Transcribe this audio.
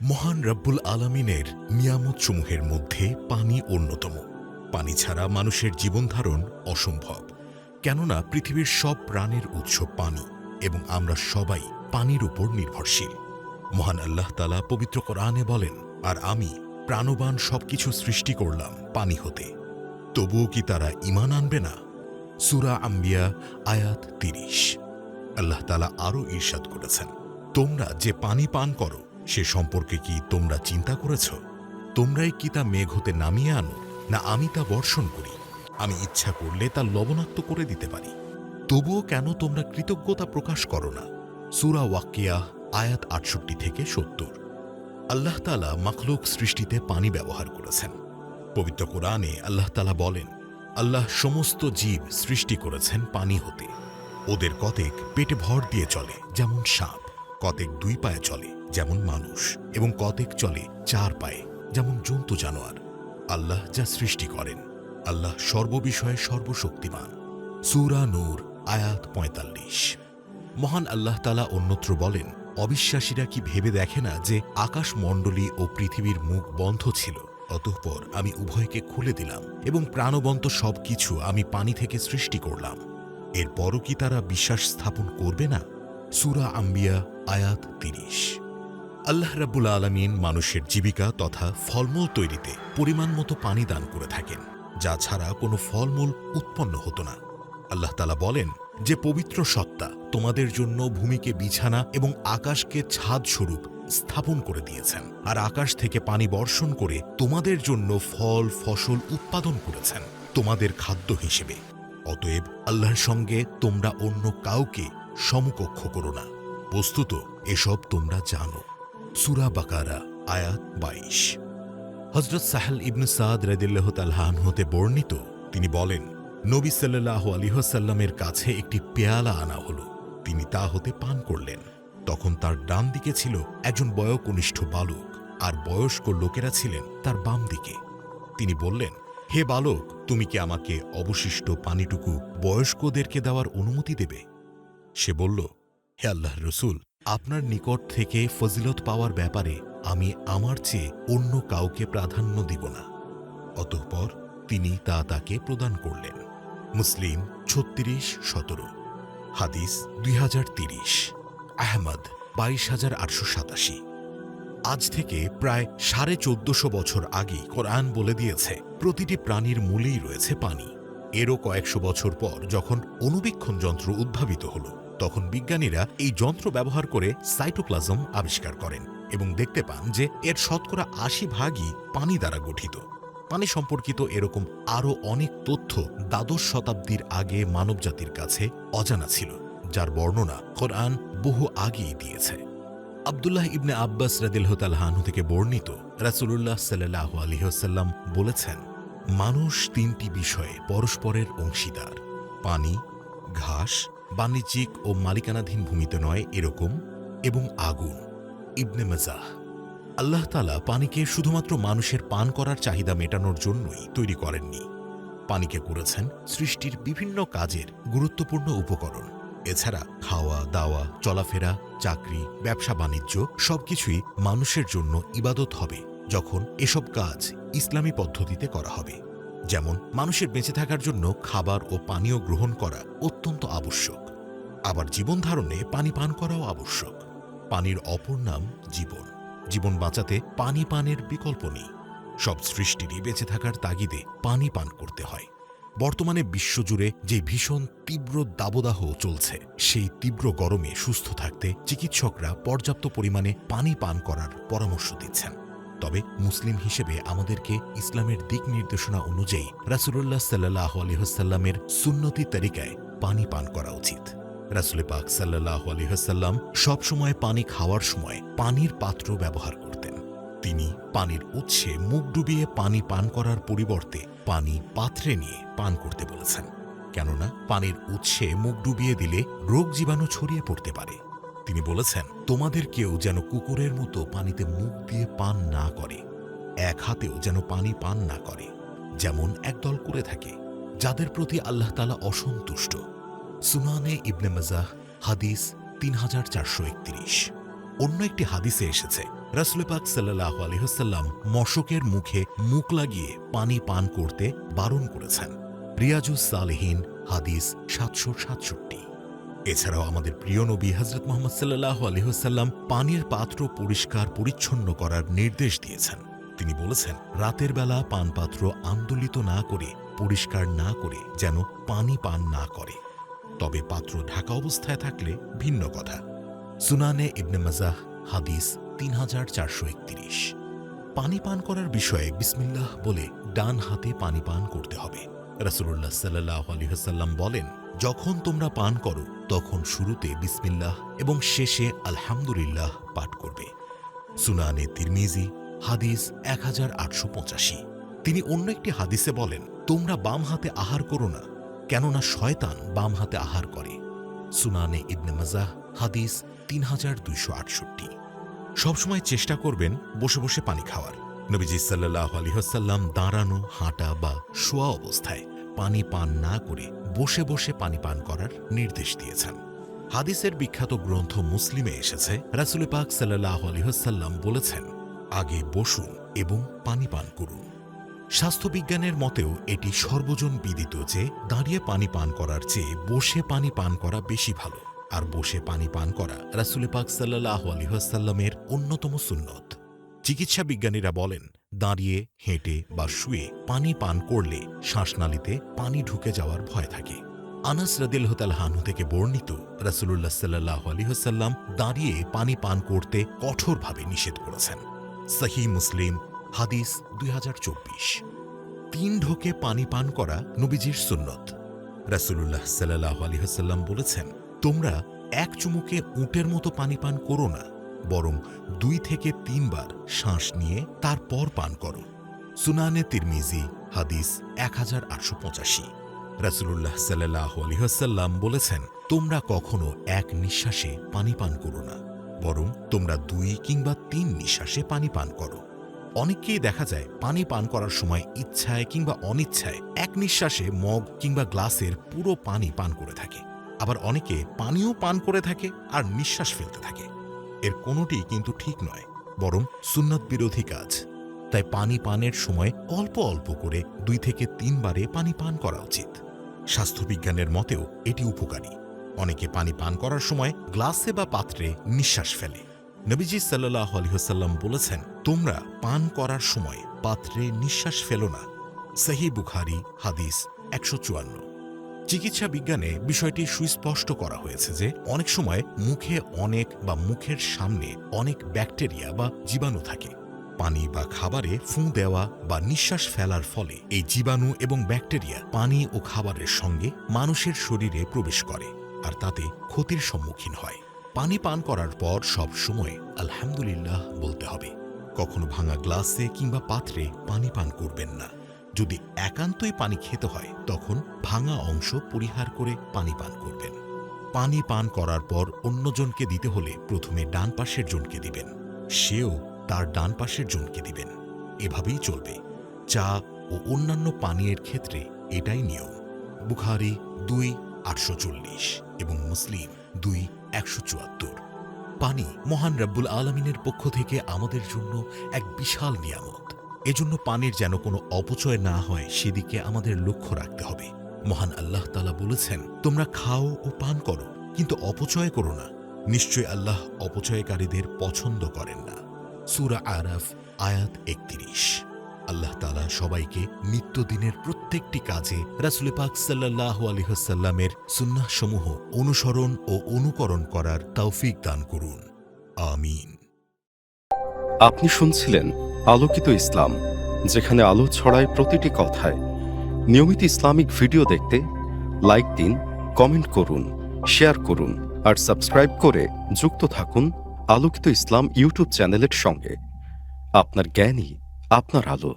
মহান রব্বুল আলমিনের নিয়ামতসমূহের মধ্যে পানি অন্যতম। পানি ছাড়া মানুষের জীবনধারণ অসম্ভব। কেননা পৃথিবীর সব প্রাণের উৎস পানি এবং আমরা সবাই পানির উপর নির্ভরশীল। মহান আল্লাহ তালা পবিত্র কোরআনে বলেন, আর আমি প্রাণবান সবকিছু সৃষ্টি করলাম পানি হতে। তবুও কি তারা ইমান আনবে না? সুরা আম্বিয়া, আয়াত তিরিশ। আল্লাহ তালা আরও ঈর্ষাদ করেছেন, তোমরা যে পানি পান করো সে সম্পর্কে কি তোমরা চিন্তা করেছ? তোমরাই কি তা মেঘ হতে নামিয়ে আনো, না আমি তা বর্ষণ করি? আমি ইচ্ছা করলে তা লবণাক্ত করে দিতে পারি। তবুও কেন তোমরা কৃতজ্ঞতা প্রকাশ করো না? সুরা ওয়াক্কিয়া আয়াত আটষট্টি থেকে সত্তর। আল্লাহ তালা মাখলুক সৃষ্টিতে পানি ব্যবহার করেছেন। পবিত্র কোরআনে আল্লাহ তালা বলেন, আল্লাহ সমস্ত জীব সৃষ্টি করেছেন পানি হতে। ওদের কতেক পেটে ভর দিয়ে চলে, যেমন সাপ। কতেক দুই পায়ে চলে যেমন মানুষ এবং কতেক চলে চার পায়ে যেমন জন্তু জানোয়ার। আল্লাহ যা সৃষ্টি করেন, আল্লাহ সর্ববিষয়ে সর্বশক্তিমান। সুরা নূর, আয়াত পঁয়তাল্লিশ। মহান আল্লাহ তালা অন্যত্র বলেন, অবিশ্বাসীরা কি ভেবে দেখে না যে আকাশমণ্ডলী ও পৃথিবীর মুখ বন্ধ ছিল? অতঃপর আমি উভয়কে খুলে দিলাম এবং প্রাণবন্ত সবকিছু আমি পানি থেকে সৃষ্টি করলাম। এরপরও কি তারা বিশ্বাস স্থাপন করবে না? সুরা আম্বিয়া আয়াত তিরিশ। আল্লাহ রাব্বুল আলমিন মানুষের জীবিকা তথা ফলমূল তৈরিতে পরিমাণ মতো পানি দান করে থাকেন, যা ছাড়া কোনো ফলমূল উৎপন্ন হতো না। আল্লাহ তালা বলেন, যে পবিত্র সত্তা তোমাদের জন্য ভূমিকে বিছানা এবং আকাশকে ছাদ স্বরূপ স্থাপন করে দিয়েছেন, আর আকাশ থেকে পানি বর্ষণ করে তোমাদের জন্য ফল, ফসল উৎপাদন করেছেন, তোমাদের খাদ্য হিসেবে। অতএব আল্লাহর সঙ্গে তোমরা অন্য কাউকে সমকক্ষ করো না। বস্তুত এসব তোমরা জানো। সুরা বাকারা, আয়াত বাইশ। হজরত সাহেল ইবনু সাদ রদিল্লাহ তালহান হতে বর্ণিত, তিনি বলেন, নবী সাল্লাহ আলিহসাল্লামের কাছে একটি পেয়ালা আনা হল। তিনি তা হতে পান করলেন। তখন তার ডান দিকে ছিল একজন বয়কনিষ্ঠ বালক, আর বয়স্ক লোকেরা ছিলেন তার বাম দিকে। তিনি বললেন, হে বালক, তুমি কি আমাকে অবশিষ্ট পানিটুকু বয়স্কদেরকে দেওয়ার অনুমতি দেবে? সে বলল হে আল্লাহ রসুল, আপনার নিকট থেকে ফজিলত পাওয়ার ব্যাপারে আমি আমার চেয়ে অন্য কাউকে প্রাধান্য দিব না। অতঃপর তিনি তা তাকে প্রদান করলেন। মুসলিম ছত্রিশ সতেরো, হাদিস দুই হাজার তিরিশ, আহমদ বাইশ হাজার আটশো সাতাশি। আজ থেকে প্রায় সাড়ে চোদ্দশো বছর আগে কোরআন বলে দিয়েছে, প্রতিটি প্রাণীর মূলেই রয়েছে পানি। এরও কয়েকশো বছর পর যখন অনুবীক্ষণ যন্ত্র উদ্ভাবিত হল তখন বিজ্ঞানীরা এই যন্ত্র ব্যবহার করে সাইটোপ্লাজম আবিষ্কার করেন এবং দেখতে পান যে এর শতকরা আশি ভাগই পানি দ্বারা গঠিত। পানি সম্পর্কিত এরকম আরও অনেক তথ্য দ্বাদশ শতাব্দীর আগে মানবজাতির কাছে অজানা ছিল, যার বর্ণনা কোরআন বহু আগেই দিয়েছে। আবদুল্লাহ ইবনে আব্বাস রাদিল্লাহানহু থেকে বর্ণিত রাসুলুল্লাহ সাল্লাহ আলহিহসাল্লাম বলেছেন, মানুষ তিনটি বিষয়ে পরস্পরের অংশীদার, পানি, ঘাস বাণিজ্যিক ও মালিকানাধীন ভূমিতে নয় এরকম এবং আগুন। ইবনে মেজাহ। আল্লাহ তালা পানিকে শুধুমাত্র মানুষের পান করার চাহিদা মেটানোর জন্যই তৈরি করেননি। পানিকে করেছেন সৃষ্টির বিভিন্ন কাজের গুরুত্বপূর্ণ উপকরণ। এছাড়া খাওয়া, দাওয়া, চলাফেরা, চাকরি, ব্যবসা, বাণিজ্য সবকিছুই মানুষের জন্য ইবাদত হবে, যখন এসব কাজ ইসলামী পদ্ধতিতে করা হবে। যেমন মানুষের বেঁচে থাকার জন্য খাবার ও পানীয় গ্রহণ করা অত্যন্ত আবশ্যক। আবার জীবন ধারণে পানি পান করাও আবশ্যক। পানির অপর নাম জীবন। জীবন বাঁচাতে পানি পানের বিকল্প নেই। সব সৃষ্টিরই বেঁচে থাকার তাগিদে পানি পান করতে হয়। বর্তমানে বিশ্বজুড়ে যে ভীষণ তীব্র দাবদাহ চলছে, সেই তীব্র গরমে সুস্থ থাকতে চিকিৎসকরা পর্যাপ্ত পরিমাণে পানি পান করার পরামর্শ দিচ্ছেন। তবে মুসলিম হিসেবে আমাদেরকে ইসলামের দিক নির্দেশনা অনুযায়ী রাসুল্লাহ সাল্লাহ আলহ্লামের সুন্নতি তরিকায় পানি পান করা উচিত। রাসুল পাক সাল্লাহ আলহ্লাম সবসময় পানি খাওয়ার সময় পানির পাত্র ব্যবহার করতেন। তিনি পানির উৎসে মুখ ডুবিয়ে পানি পান করার পরিবর্তে পানি পাত্রে নিয়ে পান করতে বলেছেন। কেননা পানির উৎসে মুখ ডুবিয়ে দিলে রোগ জীবাণু ছড়িয়ে পড়তে পারে। তিনি বলেছেন, তোমাদের কেউ যেন কুকুরের মতো পানিতে মুখ দিয়ে পান না করে। এক হাতেও যেন পানি পান না করে, যেমন একদল করে থাকে, যাদের প্রতি আল্লাহ তালা অসন্তুষ্ট। সুনানে ইবনে মাজাহ, হাদিস তিন হাজার চারশো একত্রিশ। অন্য একটি হাদিসে এসেছে, রাসুল পাক সাল্লাহ আলহ্লাম মশকের মুখে মুখ লাগিয়ে পানি পান করতে বারণ করেছেন। রিয়াজুস সালেহীন, হাদিস সাতশো সাতষট্টি। এছাড়াও আমাদের প্রিয় নবী হজরত মোহাম্মদ সাল্লাহ আলহ্লাম পানির পাত্র পরিষ্কার পরিচ্ছন্ন করার নির্দেশ দিয়েছেন। তিনি বলেছেন, রাতের বেলা পানপাত্র আন্দোলিত না করে, পরিষ্কার না করে যেন পানি পান না করে। তবে পাত্র ঢাকা অবস্থায় থাকলে ভিন্ন কথা। সুনানে ইবনে মাজাহ, হাদিস তিন হাজার চারশো একত্রিশ। পানি পান করার বিষয়ে বিসমিল্লাহ বলে ডান হাতে পানি পান করতে হবে। রাসুল্লাহ সাল্লাহ আলহাসাল্লাম বলেন, যখন তোমরা পান করো তখন শুরুতে বিসমিল্লাহ এবং শেষে আলহামদুলিল্লাহ পাঠ করবে। সুনানে তিরমিজি, হাদিস এক হাজার আটশো পঁচাশি। তিনি অন্য একটি হাদিসে বলেন, তোমরা বাম হাতে আহার করো না, কেননা শয়তান বাম হাতে আহার করে। সুনানে ইবনে মাজাহ, হাদিস তিন হাজার দুইশো আটষট্টি। সবসময় চেষ্টা করবেন বসে বসে পানি খাওয়ার। নবীজি সাল্লাহ আলহ্লাম দাঁড়ানো, হাঁটা বা শোয়া অবস্থায় পানি পান না করে বসে বসে পানি পান করার নির্দেশ দিয়েছেন। হাদিসের বিখ্যাত গ্রন্থ মুসলিমে এসেছে, রাসুল পাক সাল্লাহ আলহ্লাম বলেছেন, আগে বসুন এবং পানি পান করুন। স্বাস্থ্যবিজ্ঞানের মতেও এটি সর্বজন বিদিত যে, দাঁড়িয়ে পানি পান করার চেয়ে বসে পানি পান করা বেশি ভালো। আর বসে পানি পান করা রাসুল পাক সাল্লাহ আলহাসাল্লামের অন্যতম সুন্নত। চিকিৎসা বিজ্ঞানীরা বলেন দাঁড়িয়ে, হেঁটে বা শুয়ে পানি পান করলে শ্বাসনালীতে পানি ঢুকে যাওয়ার ভয় থাকে। আনাস রদিল্হতাল হানু থেকে বর্ণিত রাসুল্লাহ সাল্লাহ আলহিহসাল্লাম দাঁড়িয়ে পানি পান করতে কঠোরভাবে নিষেধ করেছেন। সহি মুসলিম, হাদিস দুই তিন ঢোকে পানি পান করা নবীজির সুন্নত। রাসুল্লাহ সাল্লাহ আলহিহসাল্লাম বলেছেন, তোমরা এক চুমুকে উটের মতো পানি পান করো না বরং দুই থেকে তিনবার শ্বাস নিয়ে তারপর পান করো। সুনানে তিরমিজি, হাদিস এক হাজার আটশো পঁচাশি। রাসুল্লাহ সাল্লাহ আলহাসাল্লাম বলেছেন, তোমরা কখনো এক নিঃশ্বাসে পানি পান করো না, বরং তোমরা দুই কিংবা তিন নিঃশ্বাসে পানি পান করো। অনেককেই দেখা যায় পানি পান করার সময় ইচ্ছায় কিংবা অনিচ্ছায় এক নিঃশ্বাসে মগ কিংবা গ্লাসের পুরো পানি পান করে থাকে। আবার অনেকে পানিও পান করে থাকে আর নিঃশ্বাস ফেলতে থাকে। এর কোনোটি কিন্তু ঠিক নয়, বরং সুন্নত বিরোধী কাজ। তাই পানি পানের সময় অল্প অল্প করে দুই থেকে তিনবারে পানি পান করা উচিত। স্বাস্থ্যবিজ্ঞানের মতেও এটি উপকারী। অনেকে পানি পান করার সময় গ্লাসে বা পাত্রে নিঃশ্বাস ফেলে। নবীজি সাল্লাহ আলহিহসাল্লাম বলেছেন, তোমরা পান করার সময় পাত্রে নিঃশ্বাস ফেলো না। সহি বুখারি, হাদিস একশো চুয়ান্ন। চিকিৎসা বিজ্ঞানে বিষয়টি সুস্পষ্ট করা হয়েছে যে অনেক সময় মুখে অনেক বা মুখের সামনে অনেক ব্যাকটেরিয়া বা জীবাণু থাকে। পানি বা খাবারে ফুঁ দেওয়া বা নিঃশ্বাস ফেলার ফলে এই জীবাণু এবং ব্যাকটেরিয়া পানি ও খাবারের সঙ্গে মানুষের শরীরে প্রবেশ করে আর তাতে ক্ষতির সম্মুখীন হয়। পানি পান করার পর সব সময় আলহামদুলিল্লাহ বলতে হবে। কখনো ভাঙা গ্লাসে কিংবা পাত্রে পানি পান করবেন না। যদি একান্তই পানি খেতে হয়, তখন ভাঙা অংশ পরিহার করে পানি পান করবেন। পানি পান করার পর অন্যজনকে দিতে হলে প্রথমে ডান পাশের জনকে দিবেন। সেও তার ডান পাশের জনকে দিবেন। এভাবেই চলবে। চা ও অন্যান্য পানীয়ের ক্ষেত্রে এটাই নিয়ম। বুখারি দুই, আটশো চল্লিশ এবং মুসলিম দুই, একশো চুয়াত্তর। পানি মহান রব্বুল আলমিনের পক্ষ থেকে আমাদের জন্য এক বিশাল নিয়ামত। এজন্য পানির যেন কোনো অপচয় না হয়, সেদিকে আমাদের লক্ষ্য রাখতে হবে। মহান আল্লাহ তালা বলেছেন, তোমরা খাও ও পান করো, কিন্তু অপচয় করো না। নিশ্চয় আল্লাহ অপচয়কারীদের পছন্দ করেন না। সুরা আরাফ, আয়াত একত্রিশ। আল্লাহ তালা সবাইকে নিত্যদিনের প্রত্যেকটি কাজে রাসুল পাক সাল্লাহ আলহ্লামের সুন্নাহসমূহ অনুসরণ ও অনুকরণ করার তৌফিক দান করুন। আমিন। আপনি শুনছিলেন আলোকিত ইসলাম, যেখানে আলো ছড়ায় প্রতিটি কথায়। নিয়মিত ইসলামিক ভিডিও দেখতে লাইক দিন, কমেন্ট করুন, শেয়ার করুন, আর সাবস্ক্রাইব করে যুক্ত থাকুন আলোকিত ইসলাম ইউটিউব চ্যানেলের সঙ্গে। আপনার জ্ঞানই আপনার আলো।